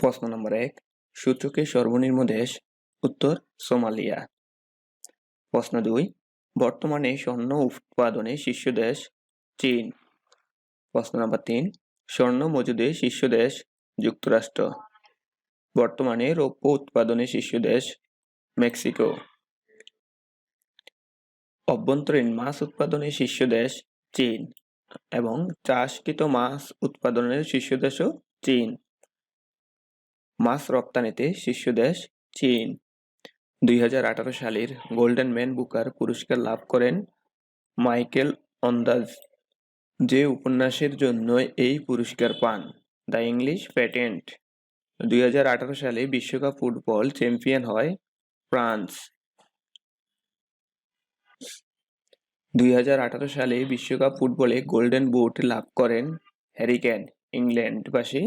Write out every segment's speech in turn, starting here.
প্রশ্ন নম্বর এক, সূচকের সর্বনিম্ন দেশ উত্তর সোমালিয়া। প্রশ্ন দুই, বর্তমানে স্বর্ণ উৎপাদনে শীর্ষ দেশ চীন। প্রশ্ন নম্বর তিন, স্বর্ণ মজুদে শীর্ষ দেশ যুক্তরাষ্ট্র। বর্তমানে রৌপ্য উৎপাদনে শীর্ষ দেশ মেক্সিকো। অভ্যন্তরীণ মাছ উৎপাদনে শীর্ষ দেশ চীন এবং চাষকৃত মাছ উৎপাদনের শীর্ষ দেশও চীন। মাছ রপ্তানিতে শীর্ষ দেশ চীন। দুই হাজার আঠারো সালের গোল্ডেন ম্যান বুকার পুরস্কার লাভ করেন মাইকেল অন্দাজ, যে উপন্যাসের জন্য এই পুরস্কার পান, দ্য ইংলিশ প্যাটেন্ট দুই সালে বিশ্বকাপ ফুটবল চ্যাম্পিয়ন হয় ফ্রান্স। দুই হাজার আঠারো সালে বিশ্বকাপ ফুটবলে গোল্ডেন বুট লাভ করেন হ্যারিকেন, ইংল্যান্ডবাসী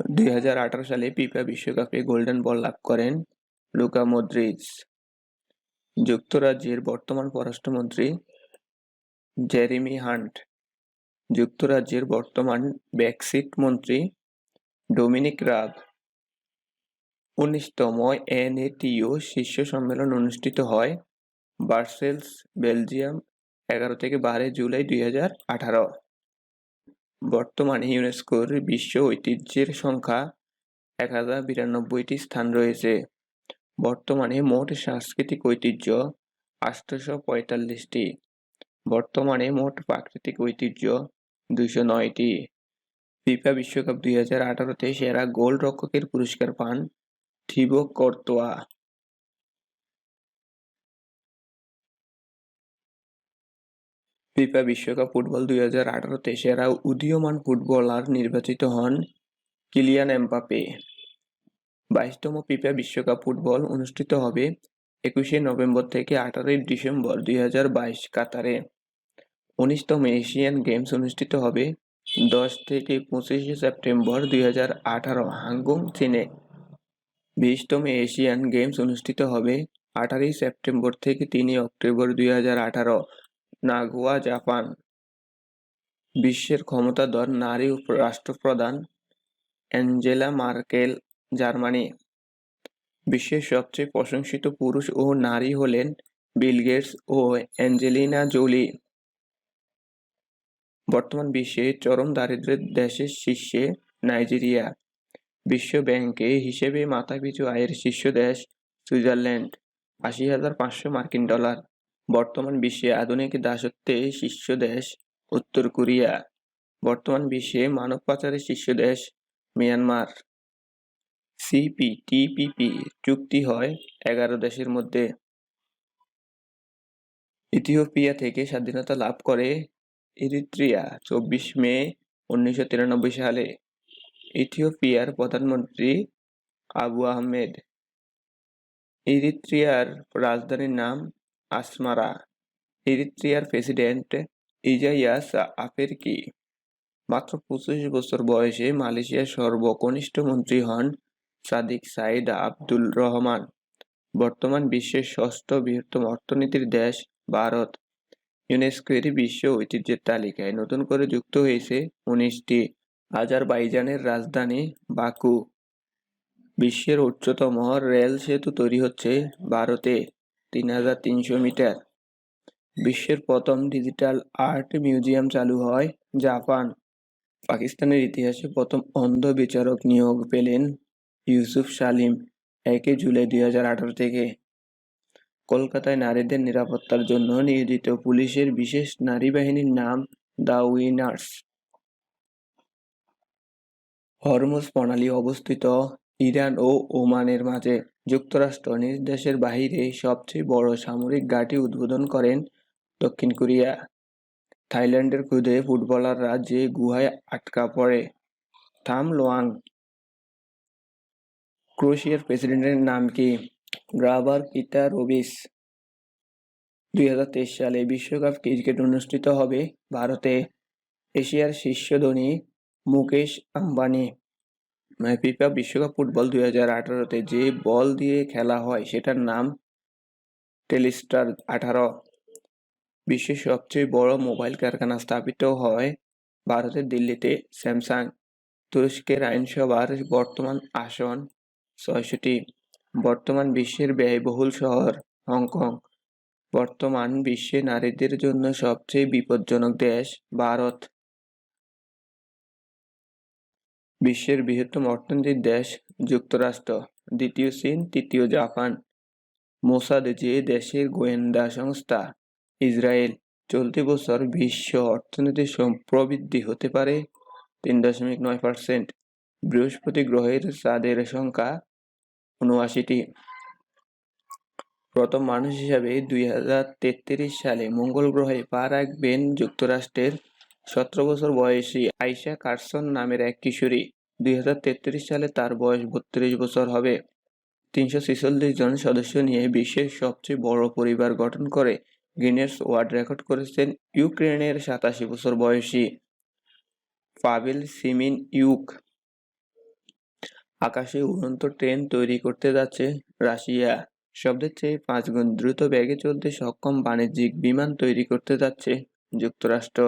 দুই হাজার আঠারো সালে ফিফা বিশ্বকাপে গোল্ডেন বল লাভ করেন লুকা মদ্রিজ যুক্তরাজ্যের বর্তমান পররাষ্ট্রমন্ত্রী জেরিমি হান্ট। যুক্তরাজ্যের বর্তমান ব্রেক্সিট মন্ত্রী ডোমিনিক রাব। উনিশতম এনএটিও শীর্ষ সম্মেলন অনুষ্ঠিত হয় বার্সেলস, বেলজিয়াম, এগারো থেকে বারো জুলাই দুই হাজার আঠারো। বর্তমানে ইউনেস্কোর বিশ্ব ঐতিহ্যের সংখ্যা এক হাজার বিরানব্বইটি স্থান রয়েছে। বর্তমানে মোট সাংস্কৃতিক ঐতিহ্য আটশোশো পঁয়তাল্লিশটি। বর্তমানে মোট প্রাকৃতিক ঐতিহ্য দুইশো নয়টি। ফিফা বিশ্বকাপ দুই হাজার আঠারোতে সেরা গোল রক্ষকের পুরস্কার পান থিবো কর্তোয়া। ফিফা বিশ্বকাপ ফুটবল দুই হাজার আঠারোতে সেরা উদীয়মান ফুটবলার নির্বাচিত হন কিলিয়ান এমবাপে বাইশতম ফিফা বিশ্বকাপ ফুটবল অনুষ্ঠিত হবে একুশে নভেম্বর থেকে আঠারোই ডিসেম্বর দুই হাজার বাইশ কাতারে। উনিশতম এশিয়ান গেমস অনুষ্ঠিত হবে দশ থেকে পঁচিশে সেপ্টেম্বর দুই হাজার আঠারো হাংগং চীনে বিশতম এশিয়ান গেমস অনুষ্ঠিত হবে আঠারোই সেপ্টেম্বর থেকে তিনই অক্টোবর দুই হাজার আঠারো নাগোয়া জাপান। বিশ্বের ক্ষমতাধর নারী রাষ্ট্রপ্রধান অ্যাঞ্জেলা মার্কেল, জার্মানি। বিশ্বের সবচেয়ে প্রশংসিত পুরুষ ও নারী হলেন বিল গেটস ও অ্যাঞ্জেলিনা জোলি। বর্তমান বিশ্বে চরম দারিদ্র্যের দেশের শীর্ষে নাইজেরিয়া। বিশ্ব ব্যাংকে হিসেবে মাথাপিছু আয়ের শীর্ষ দেশ সুইজারল্যান্ড, আশি হাজার পাঁচশো মার্কিন ডলার। বর্তমান বিশ্বে আধুনিক দাসত্বে শীর্ষ দেশ উত্তর কোরিয়া। বর্তমান বিশ্বে মানব পাচারের শীর্ষ দেশ মিয়ানমার। সিপিটিপিপি চুক্তি হয় এগারো দেশের মধ্যে। ইথিওপিয়া থেকে স্বাধীনতা লাভ করে ইরিত্রিয়া চব্বিশ মে উনিশশো তিরানব্বই সালে। ইথিওপিয়ার প্রধানমন্ত্রী আবু আহমেদ। ইরিত্রিয়ার রাজধানীর নাম আসমারা ইরিত্রিয়ার প্রেসিডেন্ট ইজাইয়াস আফেরকি। মাত্র পঁচিশ বছর বয়সে মালয়েশিয়ার সর্বকনিষ্ঠ মন্ত্রী হন সাদিক সাইদ আব্দুল রহমান। বর্তমান বিশ্বের ষষ্ঠ বৃহত্তম অর্থনীতির দেশ ভারত। ইউনেস্কোর বিশ্ব ঐতিহ্যের তালিকায় নতুন করে যুক্ত হয়েছে উনিশটি আজারবাইজানের রাজধানী বাকু। বিশ্বের উচ্চতম রেল সেতু তৈরি হচ্ছে ভারতে। তিন হাজার তিনশো মিটার। বিশ্বের প্রথম ডিজিটাল আর্ট মিউজিয়াম চালু হয় জাপান। পাকিস্তানের ইতিহাসে প্রথম অন্ধ বিচারক নিয়োগ পেলেন ইউসুফ সালিম একে জুলাই দুই হাজার আঠারো থেকে। কলকাতায় নারীদের নিরাপত্তার জন্য নিয়োজিত পুলিশের বিশেষ নারী বাহিনীর নাম দ্য উইনার্স। হরমুজ প্রণালী অবস্থিত ইরান ও ওমানের মাঝে যুক্তরাষ্ট্র নিজ দেশের বাহিরে সবচেয়ে বড় সামরিক ঘাঁটি উদ্বোধন করেন দক্ষিণ কোরিয়া। থাইল্যান্ডের খুদে ফুটবলাররা যে গুহায় আটকা পড়ে, থাম লোয়াং। ক্রোশিয়ার প্রেসিডেন্টের নাম কি? গ্রাবার কিতা রবিস। দুই সালে বিশ্বকাপ ক্রিকেট অনুষ্ঠিত হবে ভারতে। এশিয়ার শীর্ষ ধনী মুকেশ আম্বানি। ফিফা বিশ্বকাপ ফুটবল দুই হাজার আঠারোতে যে বল দিয়ে খেলা হয়, সেটার নাম টেলিস্টার আঠারো। বিশ্বের সবচেয়ে বড় মোবাইল কারখানা স্থাপিত হয় ভারতের দিল্লিতে স্যামসাং। তুরস্কের আইনসভার বর্তমান আসন ছয়শটি বর্তমান বিশ্বের ব্যয়বহুল শহর হংকং। বর্তমান বিশ্বে নারীদের জন্য সবচেয়ে বিপজ্জনক দেশ ভারত। বিশ্বের বৃহত্তম অর্থনৈতিক দেশ যুক্তরাষ্ট্র, দ্বিতীয় চীন, তৃতীয় জাপান। মোসাদ যে দেশের গোয়েন্দা সংস্থা, ইসরায়েল, চলতি বছর বিশ্ব অর্থনীতির প্রবৃদ্ধি হতে পারে তিন দশমিক নয় পার্সেন্ট, বৃহস্পতি গ্রহের চাঁদের সংখ্যা উনআশিটি প্রথম মানুষ হিসাবে দুই হাজার তেত্রিশ সালে মঙ্গল গ্রহে পা রাখবেন যুক্তরাষ্ট্রের সতেরো বছর বয়সী আইসা কারসন নামের এক কিশোরী। দুই হাজার তেত্রিশ সালে তার বয়স বত্রিশ বছর হবে। তিনশো ছেচল্লিশ জন সদস্য নিয়ে বিশ্বের সবচেয়ে বড় পরিবার গঠন করে গিনেস ওয়ার্ল্ড রেকর্ড করেছেন ইউক্রেনের সাতাশি বছর বয়সী পাভেল সিমিন ইউক। আকাশে উড়ন্ত ট্রেন তৈরি করতে যাচ্ছে রাশিয়া। শব্দের চেয়ে পাঁচ গুণ দ্রুত বেগে চলতে সক্ষম বাণিজ্যিক বিমান তৈরি করতে যাচ্ছে যুক্তরাষ্ট্র।